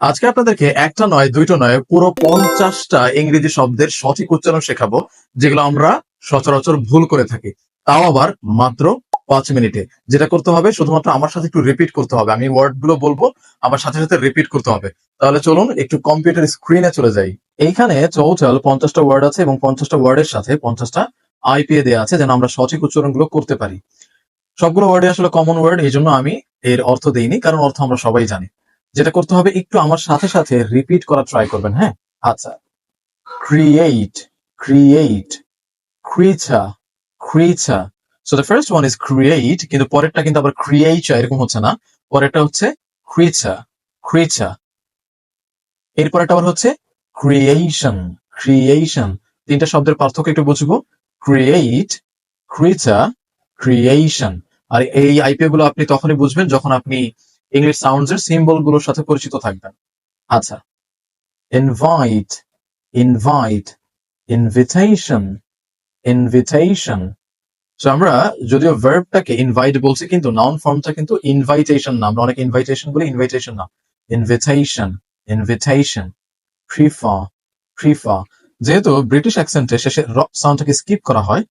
আজকে আপনাদেরকে একটা নয়, দুইটা নয়, পুরো পঞ্চাশটা ইংরেজি শব্দের সঠিক উচ্চারণ শেখাবো, যেগুলো আমরা সচরাচর ভুল করে থাকি। তাও আবার মাত্র পাঁচ মিনিটে। যেটা করতে হবে, শুধুমাত্র আমার সাথে একটু রিপিট করতে হবে। আমি ওয়ার্ডগুলো বলব, আমার সাথে সাথে রিপিট করতে হবে। তাহলে চলুন একটু কম্পিউটার স্ক্রিনে চলে যাই। এইখানে টোটাল পঞ্চাশটা ওয়ার্ড আছে এবং পঞ্চাশটা ওয়ার্ডের সাথে পঞ্চাশটা আইপিএ দেওয়া আছে, যেন আমরা সঠিক উচ্চারণগুলো করতে পারি। সবগুলো ওয়ার্ডে আসলে কমন ওয়ার্ড এই জন্য আমি এর অর্থ দেইনি, কারণ অর্থ আমরা সবাই জানি। যেটা করতে হবে একটু আমার সাথে সাথে রিপিট করা ট্রাই করবেন হ্যাঁ? আচ্ছা। Create create creature creature so the first one is create কিন্তু পরেরটা কিন্তু আবার ক্রিয়েচা এরকম হচ্ছে না। পরেরটা হচ্ছে ক্রিচা ক্রিচা এরপরেরটা আবার হচ্ছে ক্রিয়েশন ক্রিয়েশন তিনটা শব্দের পার্থক্য একটু বুঝব। ক্রিয়েট ক্রিচা ক্রিয়েশন আর এই আইপিও গুলো আপনি তখনই বুঝবেন যখন আপনি ইংলিশ সাউন্ডস এর সিম্বলগুলোর সাথে পরিচিত থাকবেন আচ্ছা। ইনভাইট ইনভাইট ইনভিটেশন ইনভিটেশন তো আমরা যদিও ভার্বটাকে ইনভাইট বলছি, কিন্তু নাউন ফর্মটা কিন্তু ইনভাইটেশন না। আমরা অনেক ইনভাইটেশন বলি ইনভাইটেশন না। ইনভিটেশন ইনভিটেশন প্রিফার প্রিফার যেহেতু ব্রিটিশ অ্যাকসেন্টে শেষে সাউন্ডটাকে স্কিপ করা হয়,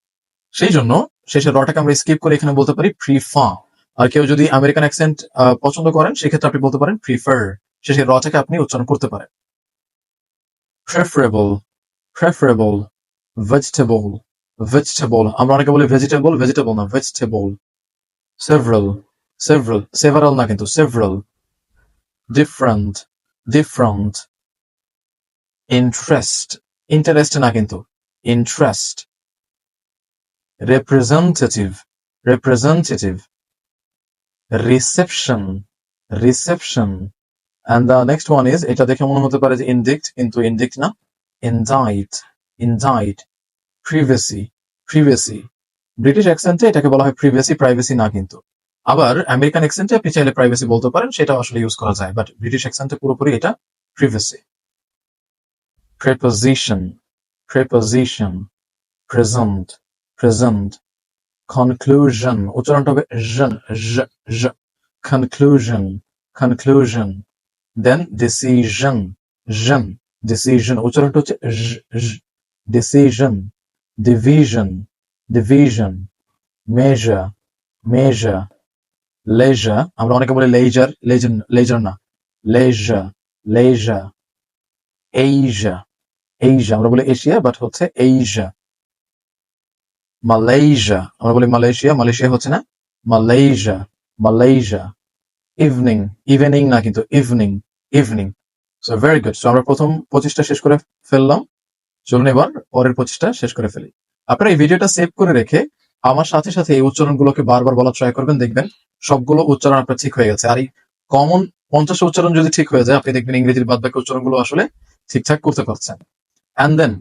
সেই জন্য শেষে রটাকে আমরা স্কিপ করে এখানে বলতে পারি প্রিফার আর কেউ যদি আমেরিকান অ্যাকসেন্ট পছন্দ করেন, সেক্ষেত্রে আপনি বলতে পারেন প্রিফার শেষে রটাকে আপনি উচ্চারণ করতে পারেন। প্রেফারেবল প্রেফারেবল ভেজিটেবল ভেজিটেবল আমরা অনেকে বলি ভেজিটেবল ভেজিটেবল না ভেজিটেবল সেভারাল সেভারাল সেভারাল না কিন্তু several different different interest interest না কিন্তু interest representative representative reception reception and the next one is এটা দেখে মনে হতে পারে যে indict, কিন্তু ইনডিক্ট না, indict indict privacy privacy. British অ্যাকসেন্টে এটাকে বলা হয় প্রিভেসি প্রাইভেসি না কিন্তু। আবার আমেরিকান অ্যাকসেন্টে আপনি চাইলে প্রাইভেসি বলতে পারেন সেটা আসলে ইউজ করা যায় বাট ব্রিটিশ অ্যাকসেন্টে পুরোপুরি এটা privacy preposition preposition, present present. Conclusion উচ্চারণটা হবে conclusion conclusion then decision জন decision উচ্চারণটা হচ্ছে decision division division measure measure leisure আমরা অনেকে বলি leisure leisure leisure না leisure leisure Asia Asia আমরা বলি এশিয়া বাট হচ্ছে Asia মালয়েশিয়া আমরা বলি মালয়েশিয়া মালয়েশিয়া হচ্ছে না? মালয়েশিয়া মালয়েশিয়া ইভিনিং ইভিনিং না কিন্তু evening evening so very good so আমরা প্রথম পঁচিশটা শেষ করে ফেললাম। চলুন এবার পরের পঁচিশটা শেষ করে ফেলি। আপনারা এই ভিডিওটা সেভ করে রেখে আমার সাথে সাথে এই উচ্চারণগুলোকে বারবার বলা ট্রাই করবেন, দেখবেন সবগুলো উচ্চারণ আপনার ঠিক হয়ে গেছে। আর এই কমন পঞ্চাশ উচ্চারণ যদি ঠিক হয়ে যায়, আপনি দেখবেন ইংরেজির বাদ বাকি উচ্চারণগুলো আসলে ঠিকঠাক করতে পারছেন। And then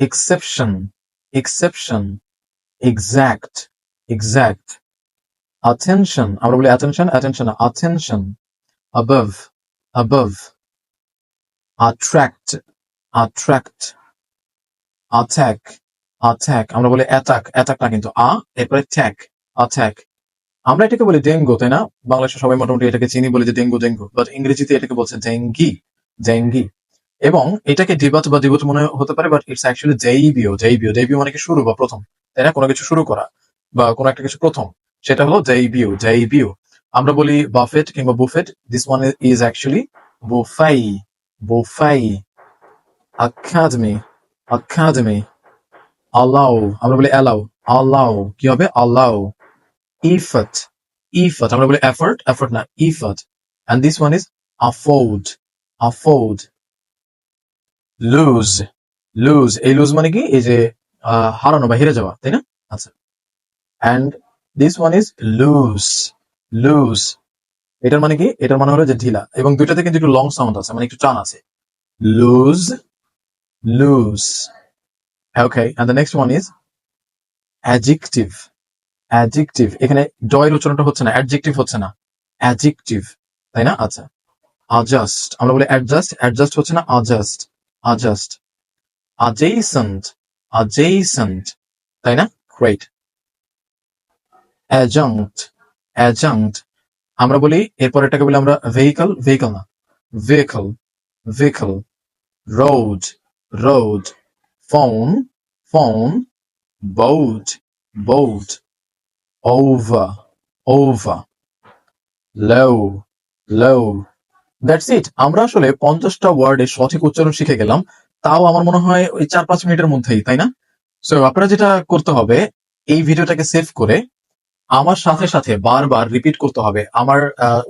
exception exception, exact, exact, attention, আমরা বলি attention, attention, attention, above, above, attract, attract, attack, attack, আমরা বলি attack, attack না কিন্তু আ এরপরে attack, attack. আমরা এটাকে বলি ডেঙ্গু তাই না বাংলাদেশে সবাই মোটামুটি এটাকে চিনি বলি যে ডেঙ্গু ডেঙ্গু বাট ইংরেজিতে এটাকে বলছে ডেঙ্গি ডেঙ্গি এবং এটাকে ডিবাত বা দিবত মনে হতে পারে বাট ইটস অ্যাকচুয়ালি জেইবিও জেইবিও জেইবিও মানে কি শুরু বা প্রথম, তাই না? কোনো কিছু শুরু করা বা কোনো একটা কিছু প্রথম, সেটা হলো জেইবিও জেইবিও আমরা বলি বাফেট কিংবা buffet this one is actually buffet buffet academy academy allow আমরা বলি অ্যালাও আল্লাও কি হবে? আল্লাও ইফত ইফত আমরা বলি এফর্ট এফর্ট না effort and this one is afford afford lose lose এই লুজ মানে কি? এই যে হারানো বা হেরে যাওয়া, তাই না? আচ্ছা। And this one is loose loose এটার মানে কি? এটার মানে হলো যে ঢিলা। এবং দুইটাতে কিন্তু একটু লং সাউন্ড আছে মানে একটু টান আছে। Loose loose okay and the next one is adjective adjective এখানে জয়ের উচ্চারণটা হচ্ছে না অ্যাডজেক্টিভ হচ্ছে না। অ্যাডজেক্টিভ তাই না? আচ্ছা। Adjust আমরা বলি অ্যাডজাস্ট অ্যাডজাস্ট হচ্ছে না, adjust adjust adjacent adjacent তাই না great adjunct adjunct আমরা বলি এরপর এটাকে বলি আমরা ভেহিকল ভেহিকল না vehicle, vehicle, road, road, phone, phone, boat, boat, over, over, low, low. That's it আমরা আসলে পঞ্চাশটা ওয়ার্ডের সঠিক উচ্চারণ শিখে গেলাম। তাও আমার মনে হয় ওই চার পাঁচ মিনিটের মধ্যেই, তাই না? সো আপনারা যেটা করতে হবে, এই ভিডিওটাকে সেভ করে আমার সাথে সাথে বারবার রিপিট করতে হবে। আমার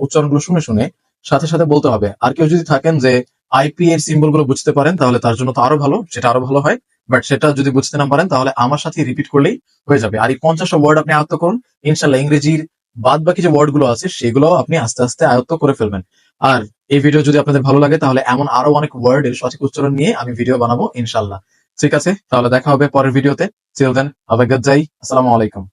উচ্চারণগুলো শুনে শুনে সাথে সাথে বলতে হবে। আর কেউ যদি থাকেন যে আইপি এর সিম্বলগুলো বুঝতে পারেন, তাহলে তার জন্য তো আরও ভালো, সেটা আরও ভালো হয়। বাট সেটা যদি বুঝতে না পারেন, তাহলে আমার সাথে রিপিট করলেই হয়ে যাবে। আর এই পঞ্চাশটা ওয়ার্ড আপনি আয়ত্ত করুন। ইনশাল্লাহ ইংরেজির বাদ বাকি যে ওয়ার্ডগুলো আছে, সেগুলো আপনি আস্তে আস্তে আয়ত্ত করে ফেলবেন। আর এই ভিডিও যদি আপনাদের ভালো লাগে, তাহলে এমন আরও অনেক ওয়ার্ডের সঠিক উচ্চারণ নিয়ে আমি ভিডিও বানাবো ইনশাল্লাহ ঠিক আছে? তাহলে দেখা হবে পরের ভিডিওতে চিল দেন হবে গজ্জাই আসসালামু আলাইকুম